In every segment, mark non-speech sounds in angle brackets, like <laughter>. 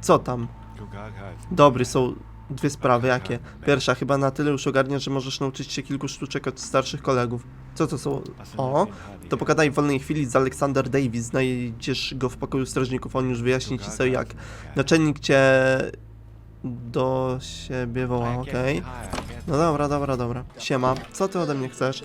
Co tam? Dobry, są dwie sprawy, jakie? Pierwsza, chyba na tyle już ogarnia, że możesz nauczyć się kilku sztuczek od starszych kolegów. Co to są? O, to pogadaj w wolnej chwili z Alexander Davis, znajdziesz go w pokoju strażników, on już wyjaśni ci co i jak. Naczelnik cię do siebie woła, okej? No dobra, dobra, dobra. Siema, co ty ode mnie chcesz?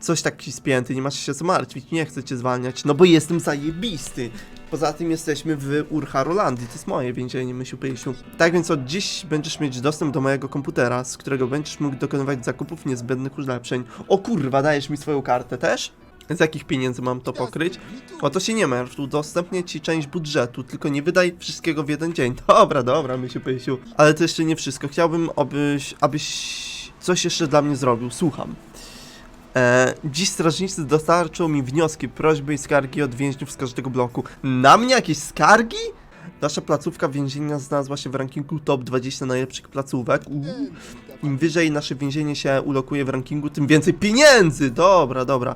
Coś taki spięty, nie masz się co martwić, nie chcę cię zwalniać, no bo jestem zajebisty. Poza tym jesteśmy w Urha Rolandii, to jest moje więzienie, myślu pysiu. Tak więc od dziś będziesz mieć dostęp do mojego komputera, z którego będziesz mógł dokonywać zakupów niezbędnych ulepszeń. O kurwa, dajesz mi swoją kartę też? Z jakich pieniędzy mam to pokryć? O to się nie martw, udostępnię ci część budżetu, tylko nie wydaj wszystkiego w jeden dzień. <laughs> Dobra, dobra, myślu pysiu. Ale to jeszcze nie wszystko, chciałbym, abyś, abyś coś jeszcze dla mnie zrobił, słucham. E, dziś strażnicy dostarczą mi wnioski, prośby i skargi od więźniów z każdego bloku. Na mnie jakieś skargi? Nasza placówka więzienia znalazła się w rankingu top 20 najlepszych placówek. Uuu. Im wyżej nasze więzienie się ulokuje w rankingu, tym więcej pieniędzy! Dobra, dobra.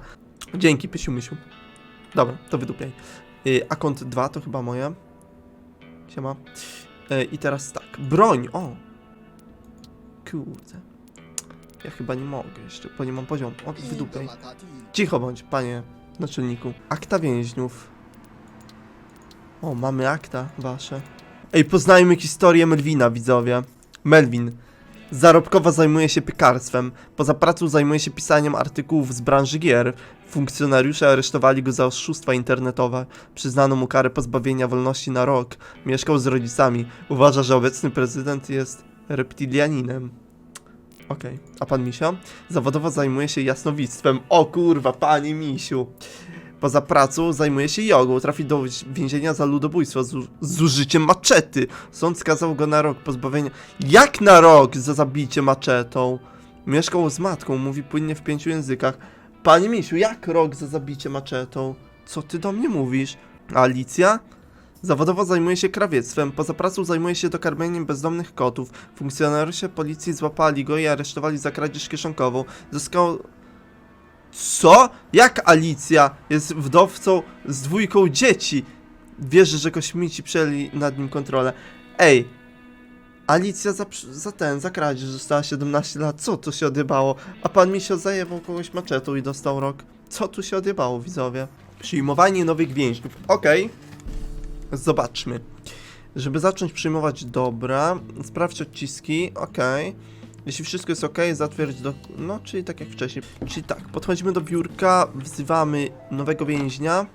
Dzięki, Pysiu Mysiu. Dobra, to wydupiaj. Y, a kąt 2 to chyba moje. Siema. Y, I teraz tak, broń, o! Kurde. Ja chyba nie mogę jeszcze, bo nie mam poziomu. O, wydupiaj. Cicho bądź, panie naczelniku. Akta więźniów. O, mamy akta wasze. Ej, poznajmy historię Melvina, widzowie. Melvin. Zarobkowo zajmuje się piekarstwem. Poza pracą zajmuje się pisaniem artykułów z branży gier. Funkcjonariusze aresztowali go za oszustwa internetowe. Przyznano mu karę pozbawienia wolności na rok. Mieszkał z rodzicami. Uważa, że obecny prezydent jest reptilianinem. Okej, a pan Misio? Zawodowo zajmuje się jasnowictwem. O kurwa, panie Misiu. Poza pracą zajmuje się jogą. Trafi do więzienia za ludobójstwo z, z użyciem maczety. Sąd skazał go na rok pozbawienia. Jak na rok za zabicie maczetą? Mieszkał z matką, mówi płynnie w pięciu językach. Panie Misiu, jak rok za zabicie maczetą? Co ty do mnie mówisz? Alicja? Zawodowo zajmuje się krawiectwem, poza pracą zajmuje się dokarmieniem bezdomnych kotów. Funkcjonariusze policji złapali go i aresztowali za kradzież kieszonkową. Zyskał... Co? Jak Alicja jest wdowcą z dwójką dzieci? Wierzy, że kosmici przejęli nad nim kontrolę. Ej, Alicja za, za ten, za kradzież została 17 lat, co tu się odjebało? A pan mi się zajebał kogoś maczetą i dostał rok. Co tu się odjebało, widzowie? Przyjmowanie nowych więźniów. Okej. Zobaczmy. Żeby zacząć przyjmować dobra, sprawdź odciski, ok. Jeśli wszystko jest ok, zatwierdź do... No, czyli tak jak wcześniej. Czyli tak, podchodzimy do biurka, wzywamy nowego więźnia.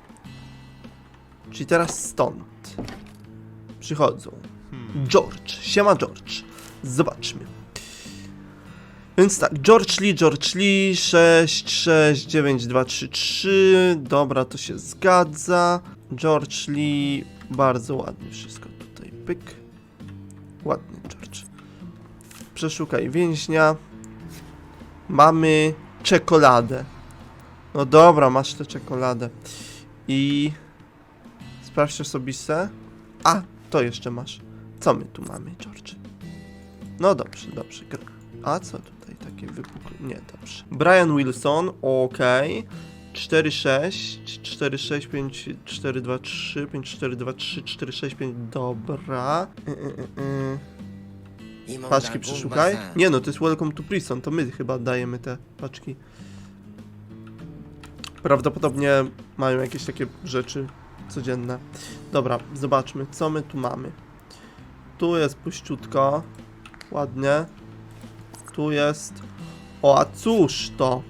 Czyli teraz stąd. Przychodzą. George, siema George. Zobaczmy. Więc tak, George Lee, George Lee, 669233. Dobra, to się zgadza. George Lee, bardzo ładnie wszystko tutaj. Pyk. Ładnie, George. Przeszukaj więźnia. Mamy czekoladę. No dobra, masz tę czekoladę. I sprawdź osobiste. A, to jeszcze masz. Co my tu mamy, George? No dobrze, dobrze. Gr- A co tutaj takie wypukłe? Nie, dobrze. Brian Wilson, okej. 4, 6, 4, 6, 5, 4, 2, 3, 5, 4, 2, 3, 4, 6, 5, dobra. Y, y, y, y. Paczki przeszukaj. Nie no, to jest Welcome to Prison, to my chyba dajemy te paczki. Prawdopodobnie mają jakieś takie rzeczy codzienne. Dobra, zobaczmy, co my tu mamy. Tu jest puściutko. Ładnie. Tu jest... O, a cóż to?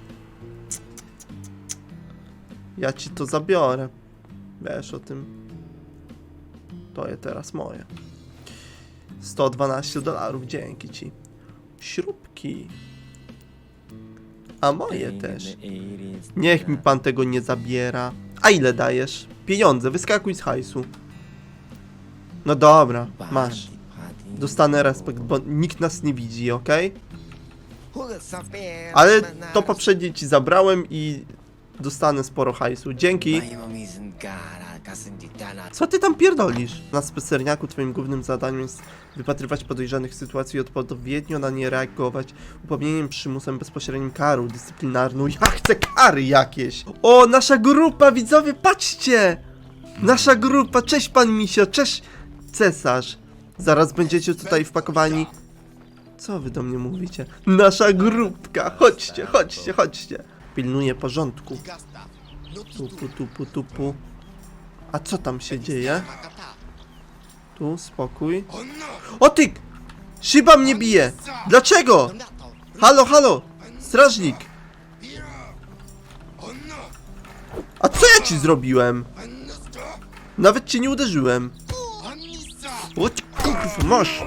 Ja ci to zabiorę. Wiesz o tym. To jest teraz moje. 112 dolarów, dzięki ci. Śrubki. A moje też. Niech mi pan tego nie zabiera. A ile dajesz? Pieniądze, wyskakuj z hajsu. No dobra, masz. Dostanę respekt, bo nikt nas nie widzi, okej? Ale to poprzednie ci zabrałem i dostanę sporo hajsu. Dzięki. Co ty tam pierdolisz? Na specerniaku twoim głównym zadaniem jest wypatrywać podejrzanych sytuacji i odpowiednio na nie reagować upomnieniem, przymusem, bezpośrednim karą dyscyplinarną. Ja chcę kary jakieś! O, nasza grupa, widzowie, patrzcie! Nasza grupa, cześć pan Misio, cześć cesarz. Zaraz będziecie tutaj wpakowani. Co wy do mnie mówicie? Nasza grupka! Chodźcie, chodźcie, chodźcie! Pilnuję porządku. Tupu, tupu, tupu. A co tam się dzieje? Tu, spokój. O ty! Szyba mnie bije! Dlaczego? Halo, halo! Strażnik! A co ja ci zrobiłem? Nawet cię nie uderzyłem. O ty kurwa, masz!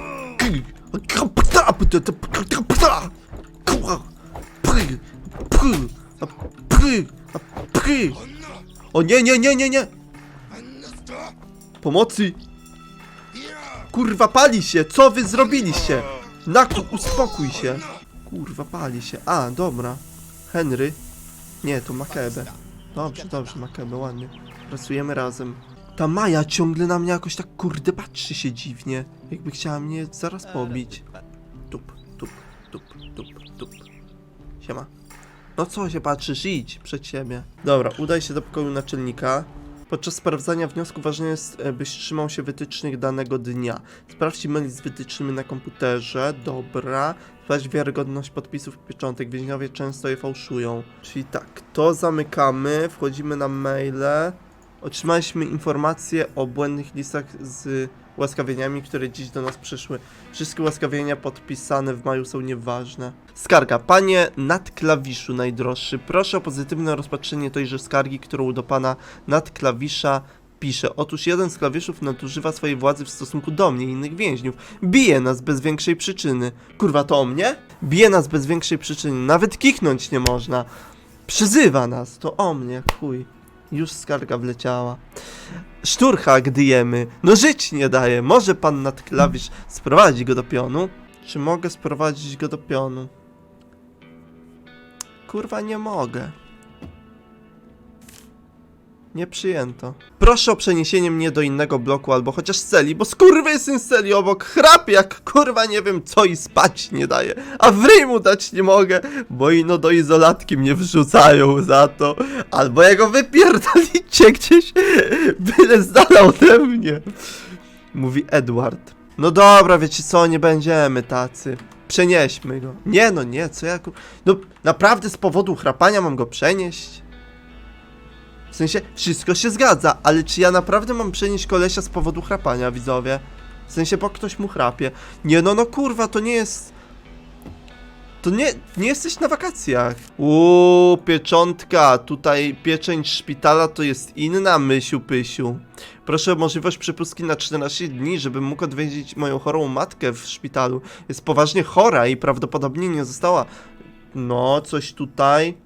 O nie, nie, nie, nie, nie! Pomocy! Kurwa, pali się! Co wy zrobiliście? Naku, uspokój się! Kurwa, pali się. A, dobra. Henry. Nie, to Makebe. Dobrze, dobrze, Makebe, ładnie. Pracujemy razem. Ta Maja ciągle na mnie jakoś tak kurde patrzy się dziwnie. Jakby chciała mnie zaraz pobić. Tup, tup, tup, tup, tup. Siema. No co się patrzysz? Idź przed siebie. Dobra, udaj się do pokoju naczelnika. Podczas sprawdzania wniosku ważne jest, e, byś trzymał się wytycznych danego dnia. Sprawdź mail z wytycznymi na komputerze. Dobra. Sprawdź wiarygodność podpisów i pieczątek. Więźniowie często je fałszują. Czyli tak, to zamykamy. Wchodzimy na maile. Otrzymaliśmy informacje o błędnych listach z łaskawieniami, które dziś do nas przyszły. Wszystkie łaskawienia podpisane w maju są nieważne. Skarga. Panie nadklawiszu najdroższy, proszę o pozytywne rozpatrzenie tejże skargi, którą do pana nadklawisza pisze. Otóż jeden z klawiszów nadużywa swojej władzy w stosunku do mnie i innych więźniów. Bije nas bez większej przyczyny. Kurwa, to o mnie? Bije nas bez większej przyczyny. Nawet kiknąć nie można. Przyzywa nas. To o mnie, chuj. Już skarga wleciała. Szturcha, gdy jemy. No żyć nie daje. Może pan nadklawisz sprowadzi go do pionu? Czy mogę sprowadzić go do pionu? Kurwa, nie mogę. Nie przyjęto. Proszę o przeniesienie mnie do innego bloku albo chociaż celi, bo skurwysyn z celi obok chrapie jak kurwa nie wiem co i spać nie daje. A w ryj mu dać nie mogę, bo ino do izolatki mnie wrzucają za to. Albo jego wypierdolicie <laughs> gdzieś, byle z dala ode mnie. Mówi Edward. No dobra, wiecie co, nie będziemy tacy. Przenieśmy go. Nie no, nie, co ja... No naprawdę z powodu chrapania mam go przenieść? W sensie, wszystko się zgadza, ale czy ja naprawdę mam przenieść kolesia z powodu chrapania, widzowie? W sensie, bo ktoś mu chrapie. Nie no, no kurwa, to nie jest... To nie, nie jesteś na wakacjach. Uuu, pieczątka. Tutaj pieczęć szpitala to jest inna, mysiu pysiu. Proszę o możliwość przepustki na 14 dni, żebym mógł odwiedzić moją chorą matkę w szpitalu. Jest poważnie chora i prawdopodobnie nie została... No, coś tutaj...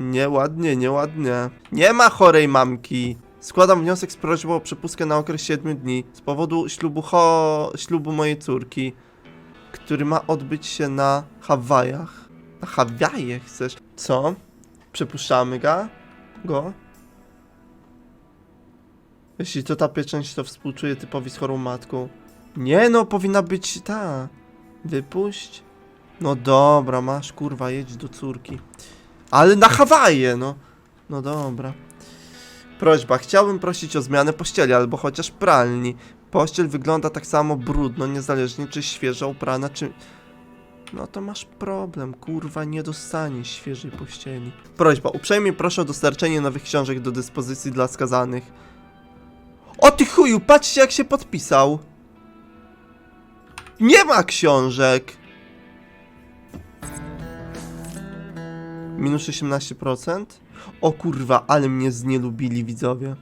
Nieładnie, nieładnie. Nie ma chorej mamki. Składam wniosek z prośbą o przepustkę na okres 7 dni z powodu ślubu ho... ślubu mojej córki, który ma odbyć się na Hawajach. Na Hawaje chcesz? Co? Przepuszczamy go? Go? Jeśli to ta pieczęć, to współczuję typowi z chorą matką. Nie no, powinna być ta. Wypuść. No dobra, masz kurwa, jedź do córki. Ale na Hawaje, no. No dobra. Prośba, chciałbym prosić o zmianę pościeli albo chociaż pralni. Pościel wygląda tak samo brudno, niezależnie czy świeżo uprana, czy... No to masz problem, kurwa, nie dostaniesz świeżej pościeli. Prośba, uprzejmie proszę o dostarczenie nowych książek do dyspozycji dla skazanych. O ty chuju, patrzcie jak się podpisał. Nie ma książek. Minus 18%? O kurwa, ale mnie znielubili widzowie.